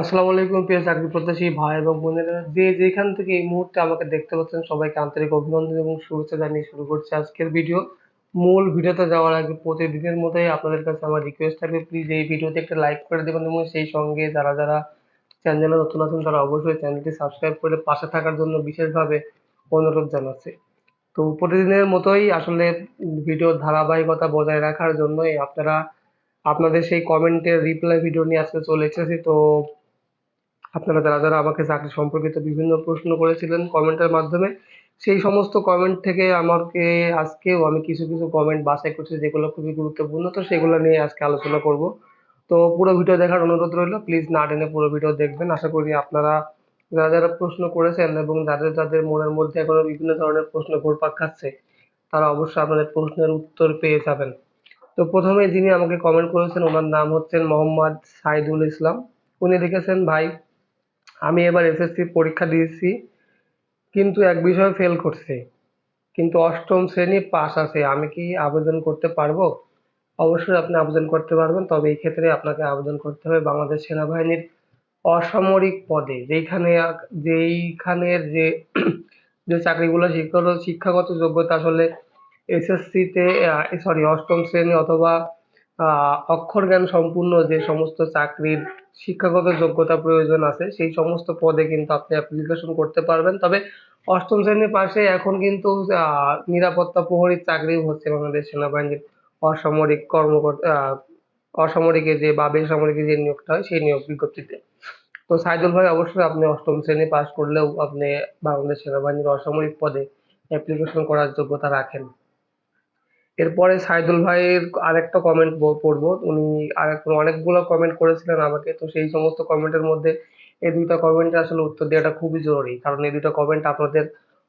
আসসালামু আলাইকুম প্রিয় চাকরি প্রত্যাশী ভাই এবং বোনেরা। যে যেখান থেকে এই মুহূর্তে আমাকে দেখতে পাচ্ছেন, সবাইকে আন্তরিক অভিনন্দন এবং শুভেচ্ছা জানিয়ে শুরু করছি আজকের ভিডিও। মূল ভিডিওতে যাওয়ার আগে প্রতিদিনের মতোই আপনাদের কাছে আমার রিকোয়েস্ট থাকবে প্লিজ এই ভিডিওতে একটা লাইক করে দেবেন এবং সেই সঙ্গে যারা যারা চ্যানেলে নতুন আছেন, তারা অবশ্যই চ্যানেলটি সাবস্ক্রাইব করে পাশে থাকার জন্য বিশেষভাবে অনুরোধ জানাচ্ছি। তো প্রতিদিনের মতোই আসলে ভিডিওর ধারাবাহিকতা বজায় রাখার জন্যই আপনারা, আপনাদের সেই কমেন্টের রিপ্লাই ভিডিও নিয়ে আজকে চলে এসেছি। তো আপনারা যারা যারা আমাকে চাকরি সম্পর্কিত বিভিন্ন প্রশ্ন করেছিলেন কমেন্টের মাধ্যমে, সেই সমস্ত কমেন্ট থেকে আমাকে আজকেও আমি কিছু কিছু কমেন্ট বাছাই করছি যেগুলো খুবই গুরুত্বপূর্ণ, তো সেগুলো নিয়ে আজকে আলোচনা করব। তো পুরো ভিডিও দেখার অনুরোধ রইল প্লিজ না টেনে পুরো ভিডিও দেখবেন। আশা করি আপনারা যারা যারা প্রশ্ন করেছেন এবং যাদের যাদের মনের মধ্যে এখনও বিভিন্ন ধরনের প্রশ্ন ঘুরপাক খাচ্ছে, তারা অবশ্যই আপনাদের প্রশ্নের উত্তর পেয়ে যাবেন। তো প্রথমে যিনি আমাকে কমেন্ট করেছেন, ওনার নাম হচ্ছেন মোহাম্মদ সাইদুল ইসলাম। উনি লিখেছেন, ভাই আমি এবার এসএসসি পরীক্ষা দিয়েছি, কিন্তু এক বিষয়ে ফেল করছি। কিন্তু অষ্টম শ্রেণি পাস আছে, আমি কি আবেদন করতে পারব? অবশ্যই আপনি আবেদন করতে পারবেন, তবে এই ক্ষেত্রে আপনাকে আবেদন করতে হবে বাংলাদেশ সেনাবাহিনীর অসামরিক পদে, যেইখানে যেইখানের যে যে চাকরিগুলো শিক্ষাগত শিক্ষাগত যোগ্যতা আসলে এসএসসিতে সরি অষ্টম শ্রেণি অথবা অক্ষর জ্ঞান সম্পূর্ণ যে সমস্ত চাকরির শিক্ষাগত যোগ্যতা প্রয়োজন আছে, সেই সমস্ত পদে কিন্তু আপনি অ্যাপ্লিকেশন করতে পারবেন। তবে অষ্টম শ্রেণির পাশে এখন কিন্তু নিরাপত্তা প্রহরীর চাকরি হচ্ছে বাংলাদেশ সেনাবাহিনীর অসামরিক কর্মকর্তা অসামরিকে যে বা বেসামরিকে যে নিয়োগটা হয় সেই নিয়োগ বিজ্ঞপ্তিতে। তো সাইদুল ভাই, অবশ্যই আপনি অষ্টম শ্রেণি পাশ করলেও আপনি বাংলাদেশ সেনাবাহিনীর অসামরিক পদে অ্যাপ্লিকেশন করার যোগ্যতা রাখেন। এরপরে সাইদুল ভাইয়ের আরেকটা কমেন্ট পড়ব। উনি আরেক অনেকগুলো কমেন্ট করেছিলেন আমাকে, তো সেই সমস্ত কমেন্টের মধ্যে এই দুইটা কমেন্টের আসলে উত্তর দেওয়াটা খুবই জরুরি। কারণ এই দুটো কমেন্ট আপনাদের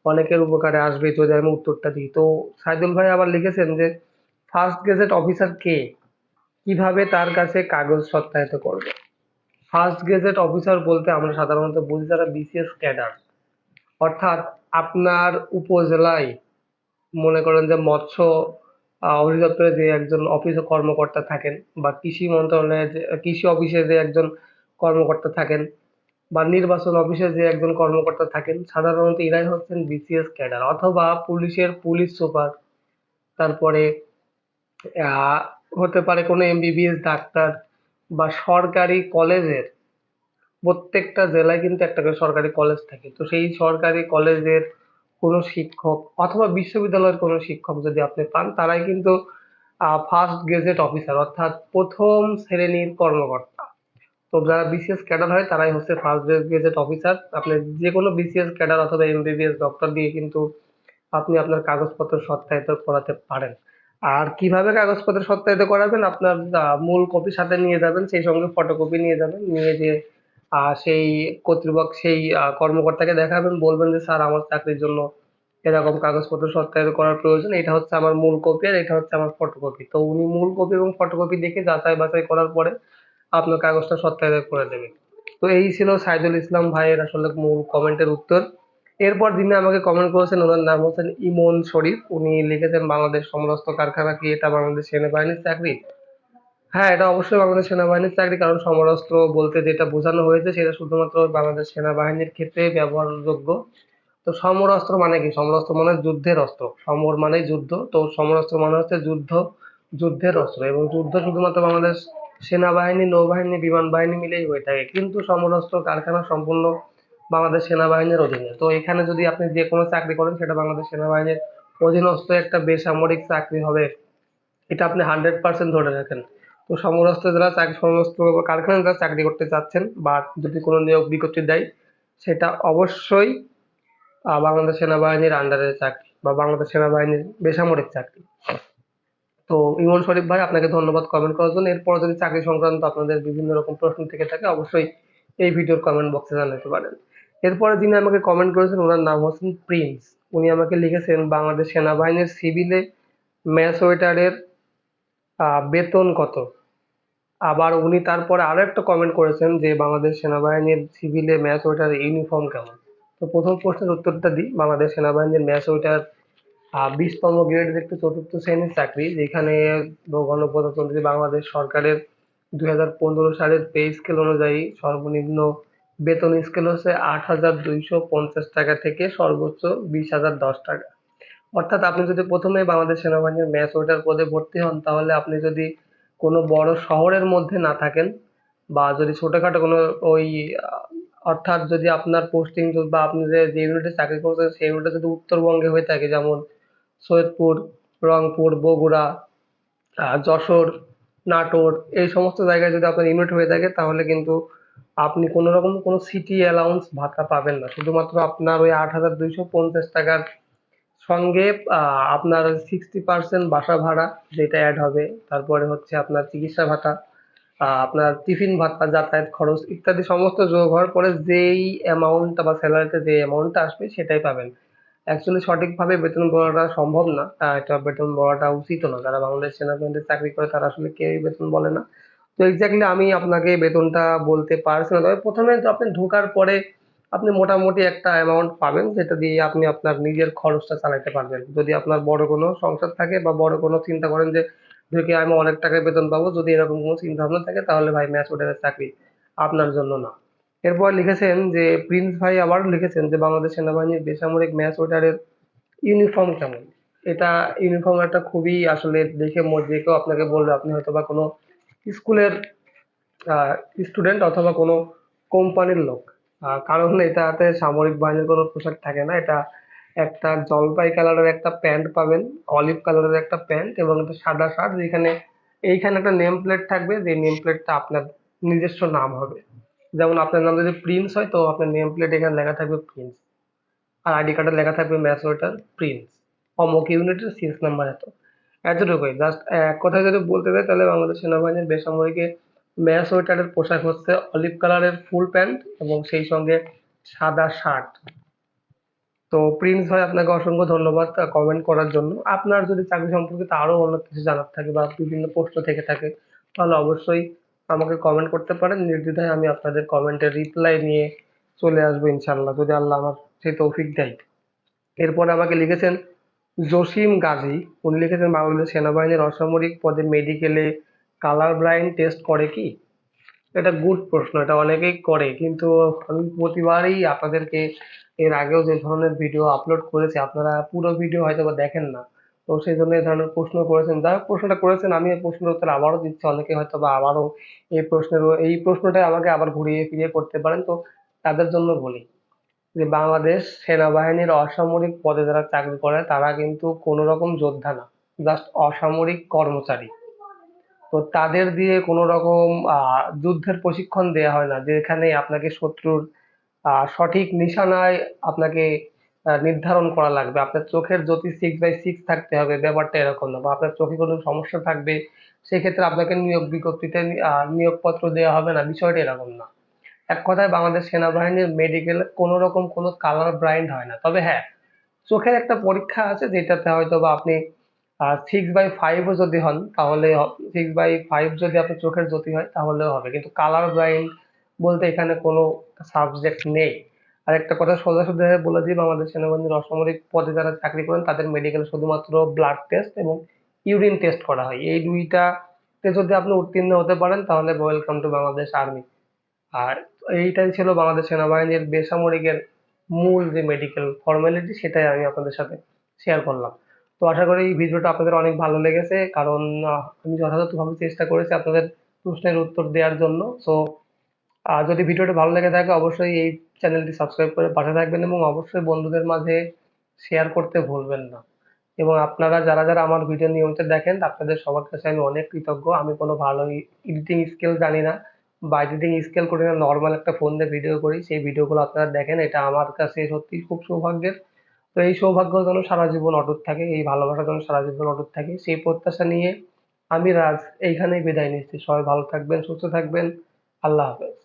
অনেকের উপকারে আসবে, যদি আমি উত্তরটা দিই। তো সাইদুল ভাই আবার লিখেছেন যে ফার্স্ট গেজেট অফিসার কে কীভাবে তার কাছে কাগজ সত্যায়িত করবে? ফার্স্ট গেজেট অফিসার বলতে আমরা সাধারণত বুঝি যারা বিসিএস ক্যাডার। অর্থাৎ আপনার উপজেলায় মনে করেন যে মৎস্য অধিদপ্তরে যে একজন অফিস কর্মকর্তা থাকেন বা কৃষি মন্ত্রণালয়ে যে, কৃষি অফিসে যে একজন কর্মকর্তা থাকেন বা নির্বাচন অফিসে যে একজন কর্মকর্তা থাকেন, সাধারণত এরাই হচ্ছেন বিসিএস ক্যাডার অথবা পুলিশের পুলিশ সুপার। তারপরে হতে পারে কোনো এমবিবিএস ডাক্তার বা সরকারি কলেজের, প্রত্যেকটা জেলায় কিন্তু একটা করে সরকারি কলেজ থাকে। তো সেই সরকারি কলেজের কোনো শিক্ষক অথবা বিশ্ববিদ্যালয়ের কোনো শিক্ষক যদি আপনি পান, তারাই কিন্তু ফার্স্ট গেজেট অফিসার অর্থাৎ প্রথম শ্রেণির কর্মকর্তা। তো যারা বিসিএস ক্যাডার হয়, তারাই হচ্ছে ফার্স্ট গেজেট অফিসার আপনি যে কোনো বিসিএস ক্যাডার অথবা এমবিবিএস ডক্টর দিয়ে কিন্তু আপনি আপনার কাগজপত্র সত্যায়িত করাতে পারেন। আর কীভাবে কাগজপত্র সত্যায়িত করাবেন? আপনার মূল কপি সাথে নিয়ে যাবেন, সেই সঙ্গে ফটোকপি নিয়ে যাবেন। নিয়ে যে সেই কর্তৃপক্ষ, সেই কর্মকর্তাকে দেখাবেন, বলবেন যে, স্যার, আমার চাকরির জন্য এরকম কাগজপত্র সত্যায়িত করার প্রয়োজন। এটা হচ্ছে আমার মূল কপি আর এটা হচ্ছে আমার ফটোকপি তো উনি মূল কপি এবং ফটোকপি দেখে যাচাই বাছাই করার পরে আপনার কাগজটা সত্যায়িত করে দেবে। তো এই ছিল সাইদুল ইসলাম ভাইয়ের আসলে মূল কমেন্টের উত্তর। এরপর যিনি আমাকে কমেন্ট করেছেন, ওনার নাম হচ্ছেন ইমন শরীফ। উনি লিখেছেন, বাংলাদেশ সমরস্ত কারখানা কি এটা বাংলাদেশ সেনাবাহিনীর চাকরি? হ্যাঁ এটা অবশ্যই বাংলাদেশ সেনাবাহিনীর চাকরি, কারণ সমরাস্ত্র বলতে যেটা বোঝানো হয়েছে সেটা শুধুমাত্র বাংলাদেশ সেনাবাহিনীর ক্ষেত্রে ব্যবহারযোগ্য। তো সমরাস্ত্র মানে কি? সমরাস্ত্র মানে যুদ্ধের অস্ত্র। সমর মানে যুদ্ধ। তো সমরাস্ত্র মানে হচ্ছে যুদ্ধ, যুদ্ধের অস্ত্র। এবং যুদ্ধ শুধুমাত্র বাংলাদেশ সেনাবাহিনী, নৌবাহিনী, বিমান বাহিনী মিলেই হয়ে থাকে। কিন্তু সমরাস্ত্র কারখানা সম্পূর্ণ বাংলাদেশ সেনাবাহিনীর অধীনে। তো এখানে যদি আপনি যে কোনো চাকরি করেন, সেটা বাংলাদেশ সেনাবাহিনীর অধীনস্থ একটা বেসামরিক চাকরি হবে। এটা আপনি হান্ড্রেড পার্সেন্ট ধরে রাখেন। তো সমস্ত যারা চাকরি সমস্ত কারখানায় যারা চাকরি করতে চাচ্ছেন বা যদি কোনো নিয়োগ বিজ্ঞপ্তি দেয়, সেটা অবশ্যই বাংলাদেশ সেনাবাহিনীর আন্ডারে চাকরি বা বাংলাদেশ সেনাবাহিনীর বেসামরিক চাকরি। তো ইমন শরীফ ভাই, আপনাকে ধন্যবাদ কমেন্ট করার জন্য। এরপর যদি চাকরি সংক্রান্ত আপনাদের বিভিন্ন রকম প্রশ্ন থেকে থাকে, অবশ্যই এই ভিডিওর কমেন্ট বক্সে জানাতে পারেন। এরপরে যিনি আমাকে কমেন্ট করেছেন, ওনার নাম হচ্ছেন প্রিন্স। উনি আমাকে লিখেছেন, বাংলাদেশ সেনাবাহিনীর সিভিলে ম্যাচ ওয়েটারের বেতন কত? আবার উনি তারপরে আরও একটা কমেন্ট করেছেন যে, বাংলাদেশ সেনাবাহিনীর সিভিলে ম্যাচ ওয়েটার ইউনিফর্ম কেমন? তো প্রথম প্রশ্নের উত্তরটা দিই, বাংলাদেশ সেনাবাহিনীর ম্যাচ ওয়েটার বিশতম গ্রেড একটি চতুর্থ শ্রেণির চাকরি, যেখানে গণপ্রজাতন্ত্রী বাংলাদেশ সরকারের দুই হাজার পনেরো সালের পে স্কেল অনুযায়ী সর্বনিম্ন বেতন স্কেল হচ্ছে আট হাজার দুইশো পঞ্চাশ টাকা থেকে সর্বোচ্চ বিশ হাজার দশ টাকা। অর্থাৎ আপনি যদি প্রথমে বাংলাদেশ সেনাবাহিনীর ম্যাচ ওয়েটার পদে ভর্তি হন, তাহলে আপনি যদি কোনো বড় শহরের মধ্যে না থাকেন বা যদি ছোটোখাটো কোনো ওই, অর্থাৎ যদি আপনার পোস্টিং বা আপনি যে যে ইউনিটে চাকরি করছেন, সেই ইউনিটে যদি উত্তরবঙ্গে হয়ে থাকে, যেমন সৈয়দপুর, রংপুর, বগুড়া যশোর, নাটোর, এই সমস্ত জায়গায় যদি আপনার ইউনিট হয়ে থাকে, তাহলে কিন্তু আপনি কোনো রকম কোনো সিটি অ্যালাউন্স ভাতা পাবেন না। শুধুমাত্র আপনার ওই আট হাজার দুইশো পঞ্চাশ টাকার সঙ্গে আপনার সিক্সটি পার্সেন্ট বাসা ভাড়া যেটা অ্যাড হবে, তারপরে হচ্ছে আপনার চিকিৎসা ভাতা আপনার টিফিন ভাতা, যাতায়াত খরচ ইত্যাদি সমস্ত যোগ হওয়ার পরে যেই অ্যামাউন্টটা বা স্যালারিতে যে অ্যামাউন্টটা আসবে সেটাই পাবেন। অ্যাকচুয়ালি সঠিকভাবে বেতন বলাটা সম্ভব না এটা বেতন বলাটা উচিত না যারা বাংলাদেশ সেনাবাহিনীতে চাকরি করে তারা আসলে কেউই বেতন বলে না। তো এক্স্যাক্টলি আমি আপনাকে বেতনটা বলতে পারছি না। তবে প্রথমে আপনি ঢোকার পরে আপনি মোটামুটি একটা অ্যামাউন্ট পাবেন, যেটা দিয়ে আপনি আপনার নিজের খরচটা চালাতে পারবেন। যদি আপনার বড় কোনো সংসার থাকে বা বড় কোনো চিন্তা করেন যে ঢুকে আমি অনেক টাকায় বেতন পাবো? যদি এরকম কোনো চিন্তা ভাবনা থাকে, তাহলে ভাই ম্যাচ ওঠারের চাকরি আপনার জন্য না। এরপর লিখেছেন যে, প্রিন্স ভাই আবার লিখেছেন যে, বাংলাদেশ সেনাবাহিনীর বেসামরিক ম্যাচ ওঠারের ইউনিফর্ম কেমন? এটা ইউনিফর্ম একটা খুবই আসলে দেখে যে কেউ আপনাকে বলবে, আপনি হয়তো বা কোনো স্কুলের স্টুডেন্ট অথবা কোনো কোম্পানির লোক। কারণ এটাতে সামরিক বাহিনীর কোনো পোশাক থাকে না। এটা একটা জলপাই কালারের একটা প্যান্ট পাবেন, অলিভ কালারের একটা প্যান্ট এবং একটা সাদা শার্ট যেখানে এইখানে একটা নেম প্লেট থাকবে, যে নেম প্লেটটা আপনার নিজস্ব নাম হবে। যেমন আপনার নাম যদি প্রিন্স হয়, তো আপনার নেম প্লেট এখানে লেখা থাকবে প্রিন্স। আর আইডি কার্ডে লেখা থাকবে ম্যাচ ওয়েটার প্রিন্স। অমুক ইউনিটের সিক্স নাম্বার এত। এতটুকুই। জাস্ট এক কথায় যদি বলতে চাই তাহলে বাংলাদেশ সেনাবাহিনীর বেসামরিকে ম্যাচ ওয়েটারের পোশাক হচ্ছে অলিভ কালারের ফুল প্যান্ট এবং সেই সঙ্গে সাদা শার্ট। তো প্রিন্স ভাই, আপনাকে অসংখ্য ধন্যবাদ কমেন্ট করার জন্য। আপনার যদি চাকরি সম্পর্কিত আরও অন্য কিছু জানার থাকে বা বিভিন্ন প্রশ্ন থেকে থাকে, তাহলে অবশ্যই আমাকে কমেন্ট করতে পারেন। নির্দ্বিধায় আমি আপনাদের কমেন্টের রিপ্লাই নিয়ে চলে আসব ইনশাল্লাহ যদি আল্লাহ আমার সেই তৌফিক দেয়। এরপরে আমাকে লিখেছেন, জসিম গাজী। উনি লিখেছেন, বাংলাদেশ সেনাবাহিনীর অসামরিক পদে মেডিকেলে কালার ব্লাইন্ড টেস্ট করে কি? এটা গুড প্রশ্ন, এটা অনেকেই করে, কিন্তু আমি প্রতিবারই আপনাদেরকে এর আগেও যে ধরনের ভিডিও আপলোড করেছি, আপনারা পুরো ভিডিও হয়তো বা দেখেন না। তো সেই জন্য এই ধরনের প্রশ্ন করেছেন। যাই প্রশ্নটা করেছেন, আমি এই প্রশ্নের উত্তর আবারও দিচ্ছি। অনেকে হয়তো বা আবারও এই প্রশ্নের এই প্রশ্নটাই আমাকে আবার ঘুরিয়ে ফিরিয়ে করতে পারেন। তো তাদের জন্য বলি যে, বাংলাদেশ সেনাবাহিনীর অসামরিক পদে যারা চাকরি করে, তারা কিন্তু কোনো রকম যোদ্ধা না জাস্ট অসামরিক কর্মচারী। তো তাদের দিয়ে কোনো রকম যুদ্ধের প্রশিক্ষণ দেওয়া হয় না। যেখানে আপনাকে শত্রুর সঠিক নিশানায় আপনাকে নির্ধারণ করা লাগবে। আপনার চোখের জ্যোতি সিক্স বাই সিক্স থাকতে হবে, ব্যাপারটা এরকম না। বা আপনার চোখে কোনো সমস্যা থাকবে, সেক্ষেত্রে আপনাকে নিয়োগ বিজ্ঞপ্তিতে নিয়োগপত্র দেওয়া হবে না। বিষয়টা এরকম না। এক কথায় বাংলাদেশ সেনাবাহিনীর মেডিকেল কোনো রকম কোনো কালার ব্লাইন্ড হয় না। তবে হ্যাঁ চোখের একটা পরীক্ষা আছে যেটাতে হয়তো বা আপনি সিক্স বাই ফাইভও যদি হন, তাহলে সিক্স বাই ফাইভ যদি আপনার চোখের জ্যোতি হয়, তাহলেও হবে। কিন্তু কালার ব্লাইন্ড বলতে এখানে কোনো সাবজেক্ট নেই। আর একটা কথা সোজা সোজা বলে দিই, বাংলাদেশ সেনাবাহিনীর অসামরিক পদে যারা চাকরি করেন, তাদের মেডিকেল শুধুমাত্র ব্লাড টেস্ট এবং ইউরিন টেস্ট করা হয়। এই দুইটাতে যদি আপনি উত্তীর্ণ হতে পারেন, তাহলে ওয়েলকাম টু বাংলাদেশ আর্মি আর এইটাই ছিল বাংলাদেশ সেনাবাহিনীর বেসামরিকের মূল যে মেডিকেল ফর্মালিটি সেটাই আমি আপনাদের সাথে শেয়ার করলাম। আশা করি ভিডিওটা আপনাদের অনেক ভালো লেগেছে, কারণ আমি যথাযথভাবে চেষ্টা করেছি আপনাদের প্রশ্নের উত্তর দেওয়ার জন্য। সো যদি ভিডিওটা ভালো লেগে থাকে, অবশ্যই এই চ্যানেলটি সাবস্ক্রাইব করে পাশে থাকবেন এবং অবশ্যই বন্ধুদের মাঝে শেয়ার করতে ভুলবেন না। এবং আপনারা যারা যারা আমার ভিডিও নিয়মিত দেখেন, আপনাদের সবার কাছে আমি অনেক কৃতজ্ঞ। আমি কোনো ভালো এডিটিং স্কিল জানি না বা এডিটিং স্কেল করি না নর্মাল একটা ফোন দিয়ে ভিডিও করি। সেই ভিডিওগুলো আপনারা দেখেন, এটা আমার কাছে সত্যি খুব সৌভাগ্যের। তো এই সৌভাগ্য যেন সারা জীবন অটুট থাকে, এই ভালোবাসা যেন সারা জীবন অটুট থাকে। সেই প্রত্যাশা নিয়ে আমি রাজ এইখানেই বিদায় নিচ্ছি। সবাই ভালো থাকবেন, সুস্থ থাকবেন। আল্লাহ হাফেজ।